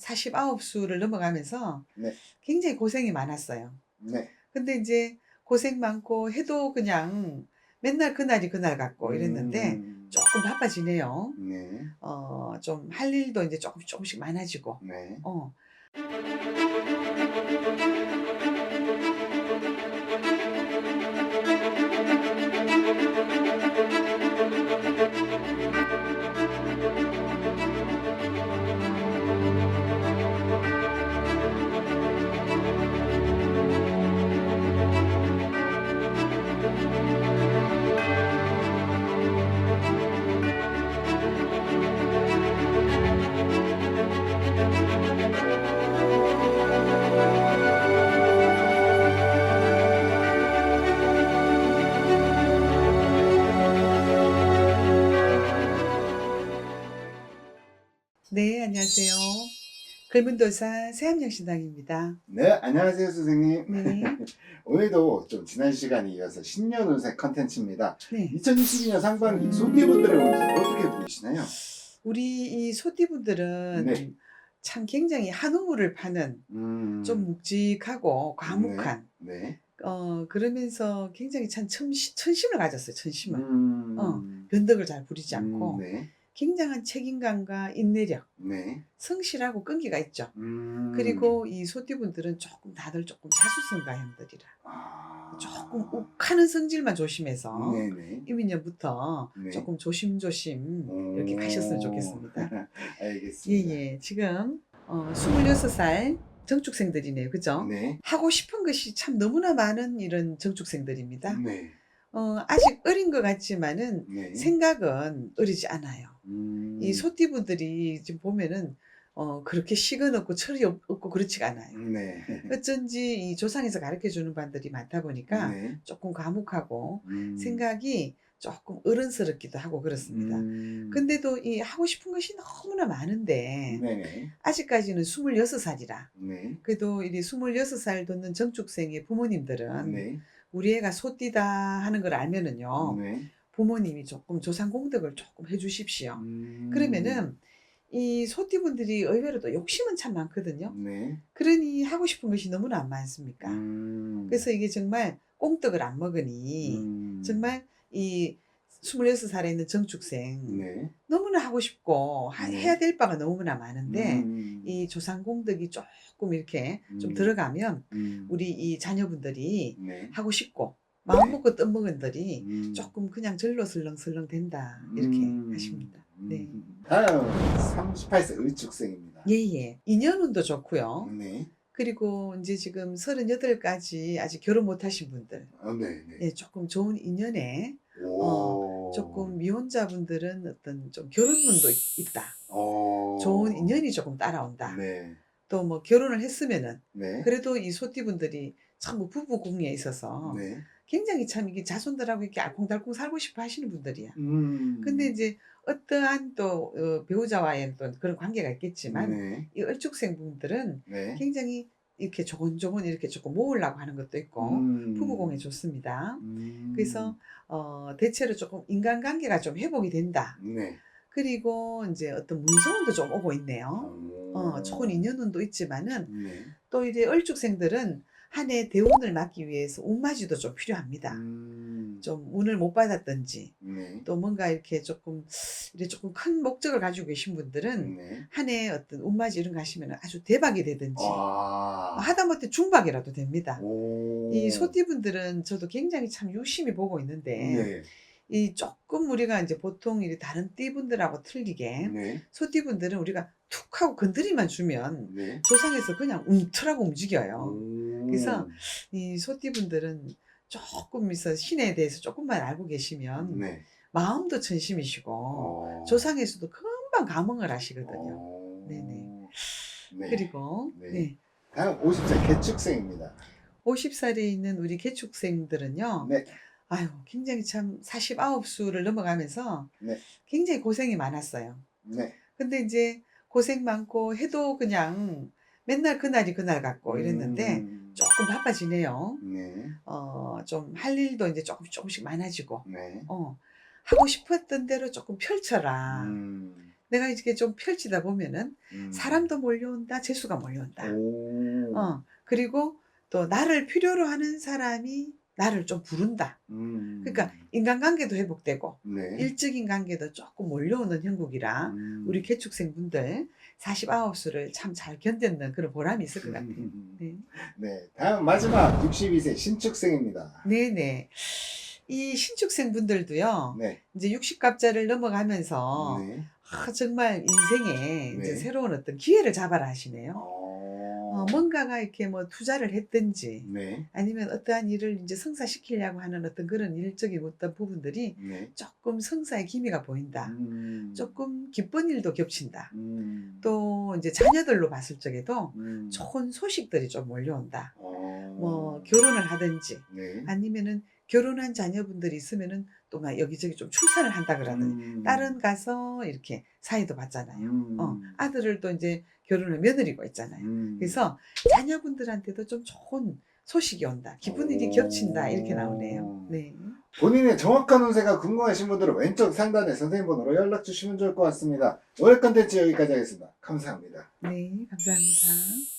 49수를 넘어가면서 네. 굉장히 고생이 많았어요. 네. 근데 이제 고생 많고 해도 그냥 맨날 그날이 그날 같고 이랬는데 음, 조금 바빠지네요. 네. 어, 좀 할 일도 이제 조금 조금씩 많아지고. 네. 어. 안녕하세요. 글문도사 새함양신당입니다. 네, 안녕하세요, 선생님. 네. 오늘도 좀 지난 시간에 이어서 신년 운세 컨텐츠입니다. 네. 2022년 상반기 소띠분들의 운세 어떻게 보이시나요? 우리 이 소띠분들은 네. 참 굉장히 한우물을 파는 음, 좀 묵직하고 과묵한 네. 어 그러면서 굉장히 참 천시, 천심을 가졌어요. 천심을. 음, 어, 변덕을 잘 부리지 않고 음, 네. 굉장한 책임감과 인내력, 네. 성실하고 끈기가 있죠. 음, 그리고 이 소띠분들은 조금 다들 조금 자수성가형들이라 아, 조금 욱하는 성질만 조심해서 네네. 이민년부터 네. 조금 조심조심 이렇게 오, 가셨으면 좋겠습니다. 알겠습니다. 예예. 지금 어, 26살 정축생들이네요. 그죠? 네. 하고 싶은 것이 참 너무나 많은 이런 정축생들입니다. 네. 어, 아직 어린 것 같지만은 네. 생각은 어리지 않아요. 음, 이 소띠분들이 지금 보면은 어, 그렇게 식은 없고 철이 없- 없고 그렇지가 않아요. 네. 어쩐지 이 조상에서 가르쳐 주는 반들이 많다 보니까 네. 조금 과묵하고 음, 생각이 조금 어른스럽기도 하고 그렇습니다. 음, 근데도 이 하고 싶은 것이 너무나 많은데 네네. 아직까지는 26살이라 네. 그래도 이 26살 돋는 정축생의 부모님들은 네. 우리 애가 소띠다 하는 걸 알면은요 네. 부모님이 조금 조상 공덕을 조금 해주십시오. 음, 그러면은 이 소띠분들이 의외로 또 욕심은 참 많거든요. 네. 그러니 하고 싶은 것이 너무나 안 많습니까? 음, 그래서 이게 정말 꽁떡을 안 먹으니 음, 정말 이 26살에 있는 정축생 네. 너무나 하고 싶고 하- 네. 해야 될 바가 너무나 많은데 음, 이 조상 공덕이 조금 이렇게 좀 음. 들어가면 음, 우리 이 자녀분들이 네. 하고 싶고 마음 네. 먹고 뜯먹은들이 음, 조금 그냥 절로 슬렁슬렁 된다 이렇게 음, 하십니다. 네. 음. 다음 38세 을축생입니다. 예예. 인연운도 좋고요. 네. 그리고 이제 지금 38까지 아직 결혼 못하신 분들, 어, 네. 네. 예, 조금 좋은 인연에 오. 조금 미혼자분들은 어떤 좀 결혼운도 있- 있다. 오. 좋은 인연이 조금 따라온다. 네. 또 뭐 결혼을 했으면은 네. 그래도 이 소띠분들이 참 뭐 부부 궁리에 있어서 네. 굉장히 참 이게 자손들하고 이렇게 알콩달콩 살고 싶어 하시는 분들이야. 음. 근데 이제 어떠한 또 어, 배우자와의 또 그런 관계가 있겠지만 네. 이 을축생 분들은 네. 굉장히 이렇게 조곤조곤 이렇게 조금 모으려고 하는 것도 있고 음. 부부공에 좋습니다. 음. 그래서 어, 대체로 조금 인간관계가 좀 회복이 된다. 네. 그리고 이제 어떤 문서운도 좀 오고 있네요. 어, 좋은 인연운도 있지만은 네. 또 이제 을축생들은 한 해 대운을 막기 위해서 운맞이도 좀 필요합니다. 음. 좀 운을 못 받았든지 네. 또 뭔가 이렇게 조금 이렇게 조금 큰 목적을 가지고 계신 분들은 네. 한 해 어떤 운맞이 이런 거 하시면 아주 대박이 되든지 아. 하다못해 중박이라도 됩니다. 오. 이 소띠분들은 저도 굉장히 참 유심히 보고 있는데 네. 이 조금 우리가 이제 보통 이 다른 띠분들하고 틀리게 네. 소띠분들은 우리가 툭 하고 건드리만 주면 네. 조상에서 그냥 움틀하고 움직여요. 오. 그래서 이 소띠분들은 조금 있어 신에 대해서 조금만 알고 계시면 네. 마음도 천심이시고 어. 조상에서도 금방 감흥을 하시거든요. 어. 네네. 네. 그리고 네. 네. 다음 50세 개축생입니다. 50살에 있는 우리 개축생들은요. 네. 아유, 굉장히 참 49수를 넘어가면서 네. 굉장히 고생이 많았어요. 네. 근데 이제 고생 많고 해도 그냥 맨날 그날이 그날 같고 이랬는데 음. 조금 바빠지네요. 네. 어, 좀 할 일도 이제 조금 조금씩 많아지고 네. 어, 하고 싶었던 대로 조금 펼쳐라. 음. 내가 이렇게 좀 펼치다 보면은 음. 사람도 몰려온다, 재수가 몰려온다. 오. 어, 그리고 또 나를 필요로 하는 사람이 나를 좀 부른다. 음. 그러니까 인간관계도 회복되고 네. 일적인 관계도 조금 몰려오는 형국이라 음. 우리 개축생분들 49수를 참 잘 견뎠는 그런 보람이 있을 것 같아요. 음. 네. 네. 다음 마지막 62세 신축생입니다. 네네. 이 신축생 분들도요, 네. 이제 60갑자를 넘어가면서 네. 아, 정말 인생에 네. 이제 새로운 어떤 기회를 잡아라 하시네요. 어. 뭔가가 이렇게 뭐 투자를 했든지 네. 아니면 어떠한 일을 이제 성사시키려고 하는 어떤 그런 일적인 어떤 부분들이 네. 조금 성사의 기미가 보인다. 음. 조금 기쁜 일도 겹친다. 음. 또 이제 자녀들로 봤을 적에도 음. 좋은 소식들이 좀 몰려온다. 어. 뭐 결혼을 하든지 네. 아니면은 결혼한 자녀분들이 있으면은 또 막 여기저기 좀 출산을 한다 그러든지 음. 딸은 가서 이렇게 사이도 봤잖아요. 음. 어, 아들을 또 이제 결혼을 며느리고 있잖아요. 음. 그래서 자녀분들한테도 좀 좋은 소식이 온다. 기쁜 일이 오. 겹친다. 이렇게 나오네요. 네. 본인의 정확한 운세가 궁금하신 분들은 왼쪽 상단에 선생님 번호로 연락 주시면 좋을 것 같습니다. 오늘 컨텐츠 여기까지 하겠습니다. 감사합니다. 네, 감사합니다.